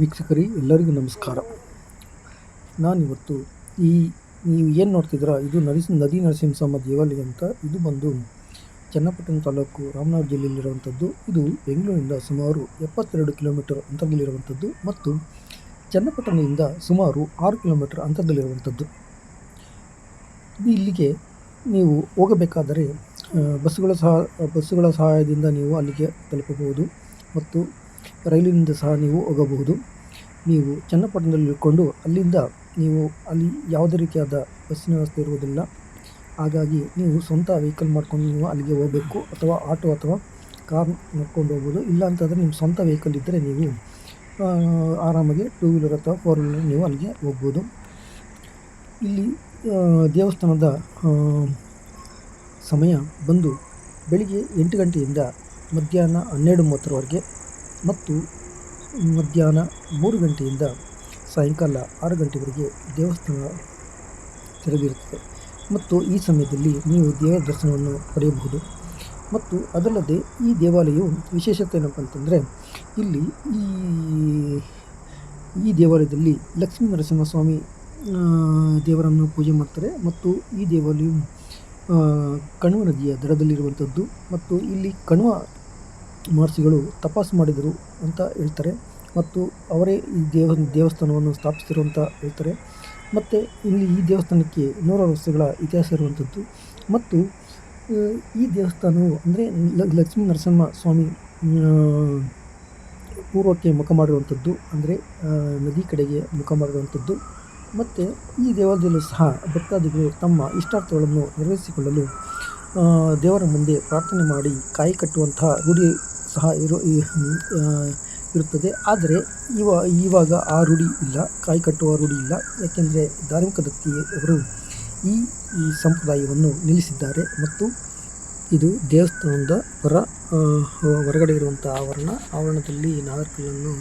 ವೀಕ್ಷಕರಿ, ಎಲ್ಲರಿಗೂ ನಮಸ್ಕಾರ. ನಾನಿವತ್ತು ಈ ನೀವು ಏನು ನೋಡ್ತಿದ್ದೀರಾ, ಇದು ನರಸಿ ನದಿ ನರಸಿಂಹಸ್ವಾಮ ದೇವಾಲಯ ಅಂತ. ಇದು ಬಂದು ಚನ್ನಪಟ್ಟಣ ತಾಲೂಕು ರಾಮನಗರ ಜಿಲ್ಲೆಯಲ್ಲಿರುವಂಥದ್ದು. ಇದು ಬೆಂಗಳೂರಿನಿಂದ ಸುಮಾರು ಎಪ್ಪತ್ತೆರಡು ಕಿಲೋಮೀಟರ್ ಅಂತರದಲ್ಲಿರುವಂಥದ್ದು ಮತ್ತು ಚನ್ನಪಟ್ಟಣದಿಂದ ಸುಮಾರು ಆರು ಕಿಲೋಮೀಟರ್ ಅಂತರದಲ್ಲಿರುವಂಥದ್ದು. ಇಲ್ಲಿಗೆ ನೀವು ಹೋಗಬೇಕಾದರೆ ಬಸ್ಸುಗಳ ಸಹ, ಬಸ್ಸುಗಳ ಸಹಾಯದಿಂದ ನೀವು ಅಲ್ಲಿಗೆ ತಲುಪಬಹುದು ಮತ್ತು ರೈಲಿನಿಂದ ಸಹ ನೀವು ಹೋಗಬಹುದು. ನೀವು ಚನ್ನಪಟ್ಟಣದಲ್ಲಿ ಇಳ್ಕೊಂಡು ಅಲ್ಲಿಂದ ನೀವು ಅಲ್ಲಿ ಯಾವುದೇ ರೀತಿಯಾದ ಬಸ್ಸಿನ ವ್ಯವಸ್ಥೆ ಇರುವುದಿಲ್ಲ. ಹಾಗಾಗಿ ನೀವು ಸ್ವಂತ ವೆಹಿಕಲ್ ಮಾಡ್ಕೊಂಡು ನೀವು ಅಲ್ಲಿಗೆ ಹೋಗಬೇಕು ಅಥವಾ ಆಟೋ ಅಥವಾ ಕಾರ್ ನೋಡ್ಕೊಂಡು ಹೋಗ್ಬೋದು. ಇಲ್ಲ ಅಂತಂದರೆ ನಿಮ್ಮ ಸ್ವಂತ ವೆಹಿಕಲ್ ಇದ್ದರೆ ನೀವು ಆರಾಮಾಗಿ ಟೂ ವೀಲರ್ ಅಥವಾ ಫೋರ್ ವೀಲರ್ ನೀವು ಅಲ್ಲಿಗೆ ಹೋಗ್ಬೋದು. ಇಲ್ಲಿ ದೇವಸ್ಥಾನದ ಸಮಯ ಬಂದು ಬೆಳಿಗ್ಗೆ ಎಂಟು ಗಂಟೆಯಿಂದ ಮಧ್ಯಾಹ್ನ ಹನ್ನೆರಡು ಮೂವತ್ತರವರೆಗೆ ಮತ್ತು ಮಧ್ಯಾಹ್ನ ಮೂರು ಗಂಟೆಯಿಂದ ಸಾಯಂಕಾಲ ಆರು ಗಂಟೆವರೆಗೆ ದೇವಸ್ಥಾನ ತೆರೆದಿರುತ್ತದೆ. ಮತ್ತು ಈ ಸಮಯದಲ್ಲಿ ನೀವು ದೇವರ ದರ್ಶನವನ್ನು ಪಡೆಯಬಹುದು. ಮತ್ತು ಅದಲ್ಲದೆ ಈ ದೇವಾಲಯವು ವಿಶೇಷತೆ ಏನಪ್ಪ ಅಂತಂದರೆ ಇಲ್ಲಿ ಈ ಈ ದೇವಾಲಯದಲ್ಲಿ ಲಕ್ಷ್ಮೀ ನರಸಿಂಹಸ್ವಾಮಿ ದೇವರನ್ನು ಪೂಜೆ ಮಾಡ್ತಾರೆ. ಮತ್ತು ಈ ದೇವಾಲಯವು ಕಣ್ವ ನದಿಯ ದಡದಲ್ಲಿರುವಂಥದ್ದು. ಮತ್ತು ಇಲ್ಲಿ ಕಣ್ವ ಮಹರ್ಷಿಗಳು ತಪಾಸು ಮಾಡಿದರು ಅಂತ ಹೇಳ್ತಾರೆ ಮತ್ತು ಅವರೇ ಈ ದೇವ ದೇವಸ್ಥಾನವನ್ನು ಸ್ಥಾಪಿಸಿರುವಂತ ಹೇಳ್ತಾರೆ. ಮತ್ತು ಇಲ್ಲಿ ಈ ದೇವಸ್ಥಾನಕ್ಕೆ ನೂರಾರು ವರ್ಷಗಳ ಇತಿಹಾಸ ಇರುವಂಥದ್ದು. ಮತ್ತು ಈ ದೇವಸ್ಥಾನವು ಅಂದರೆ ಲಕ್ಷ್ಮೀ ನರಸಿಂಹ ಸ್ವಾಮಿ ಪೂರ್ವಕ್ಕೆ ಮುಖ ಮಾಡಿರುವಂಥದ್ದು ಅಂದರೆ ನದಿ ಕಡೆಗೆ ಮುಖ ಮಾಡಿರುವಂಥದ್ದು. ಮತ್ತು ಈ ದೇವಾಲಯದಲ್ಲೂ ಸಹ ಭಕ್ತಾದಿಗಳು ತಮ್ಮ ಇಷ್ಟಾರ್ಥಗಳನ್ನು ನೆರವೇರಿಸಿಕೊಳ್ಳಲು ದೇವರ ಮುಂದೆ ಪ್ರಾರ್ಥನೆ ಮಾಡಿ ಕಾಯಿ ಕಟ್ಟುವಂತಹ ರೂಢಿ ಸಹ ಇರು ಇರುತ್ತದೆ. ಆದರೆ ಇವ, ಇವಾಗ ಆ ರೂಢಿ ಇಲ್ಲ, ಕಾಯಿ ಕಟ್ಟುವ ರೂಢಿ ಇಲ್ಲ. ಯಾಕೆಂದರೆ ಧಾರ್ಮಿಕ ದತ್ತಿಯವರು ಈ ಈ ಸಂಪ್ರದಾಯವನ್ನು ನಿಲ್ಲಿಸಿದ್ದಾರೆ. ಮತ್ತು ಇದು ದೇವಸ್ಥಾನದ ಹೊರ ಹೊರಗಡೆ ಇರುವಂಥ ಆವರಣ, ಆವರಣದಲ್ಲಿ ನಾಗರಕಲ್ಲನ್ನು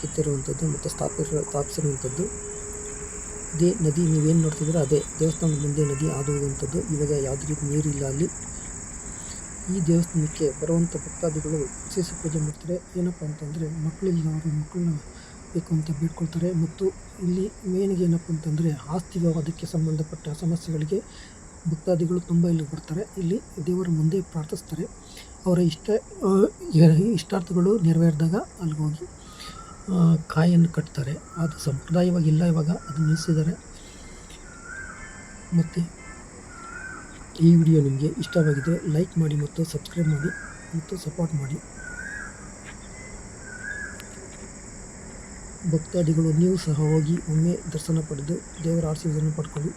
ಕೆತ್ತಿರುವಂಥದ್ದು ಮತ್ತು ಸ್ಥಾಪಿಸ, ಸ್ಥಾಪಿಸಿರುವಂಥದ್ದು. ಇದೇ ನದಿ, ನೀವೇನು ನೋಡ್ತಿದ್ದೀರೋ? ಅದೇ ದೇವಸ್ಥಾನದ ಮುಂದೆ ನದಿ ಹಾದು ಇವಾಗ ಯಾವುದೇ ರೀತಿ ನೀರಿಲ್ಲ ಅಲ್ಲಿ. ಈ ದೇವಸ್ಥಾನಕ್ಕೆ ಬರುವಂಥ ಭಕ್ತಾದಿಗಳು ವಿಶೇಷ ಪೂಜೆ ಮಾಡ್ತಾರೆ. ಏನಪ್ಪ ಅಂತಂದರೆ ಮಕ್ಕಳಿಲ್ಲದವರು ಮಕ್ಕಳನ್ನ ಬೇಕು ಅಂತ ಬೇಡ್ಕೊಳ್ತಾರೆ ಮತ್ತು ಇಲ್ಲಿ ಮೇನ್ಗೆ ಏನಪ್ಪ ಅಂತಂದರೆ ಆಸ್ತಿ ವಿವಾದಕ್ಕೆ ಸಂಬಂಧಪಟ್ಟ ಸಮಸ್ಯೆಗಳಿಗೆ ಭಕ್ತಾದಿಗಳು ತುಂಬ ಇಲ್ಲಿ ಬರ್ತಾರೆ. ಇಲ್ಲಿ ದೇವರ ಮುಂದೆ ಪ್ರಾರ್ಥಿಸ್ತಾರೆ. ಅವರ ಇಷ್ಟ ಇಷ್ಟಾರ್ಥಗಳು ನೆರವೇರಿದಾಗ ಅಲ್ಲಿಗೆ ಹೋಗಿ ಕಾಯನ್ನು ಕಟ್ತಾರೆ. ಅದು ಸಂಪ್ರದಾಯವಾಗಿ ಇಲ್ಲ ಇವಾಗ, ಅದು ನಿಲ್ಲಿಸಿದ್ದಾರೆ. ಮತ್ತು ಈ ವಿಡಿಯೋ ನಿಮಗೆ ಇಷ್ಟವಾಗಿದ್ದರೆ ಲೈಕ್ ಮಾಡಿ ಮತ್ತು ಸಬ್ಸ್ಕ್ರೈಬ್ ಮಾಡಿ ಮತ್ತು ಸಪೋರ್ಟ್ ಮಾಡಿ. ಭಕ್ತಾದಿಗಳು, ನೀವು ಸಹ ಹೋಗಿ ಒಮ್ಮೆ ದರ್ಶನ ಪಡೆದು ದೇವರ ಆಶೀರ್ವಾದವನ್ನು ಪಡ್ಕೊಳ್ಳಿ.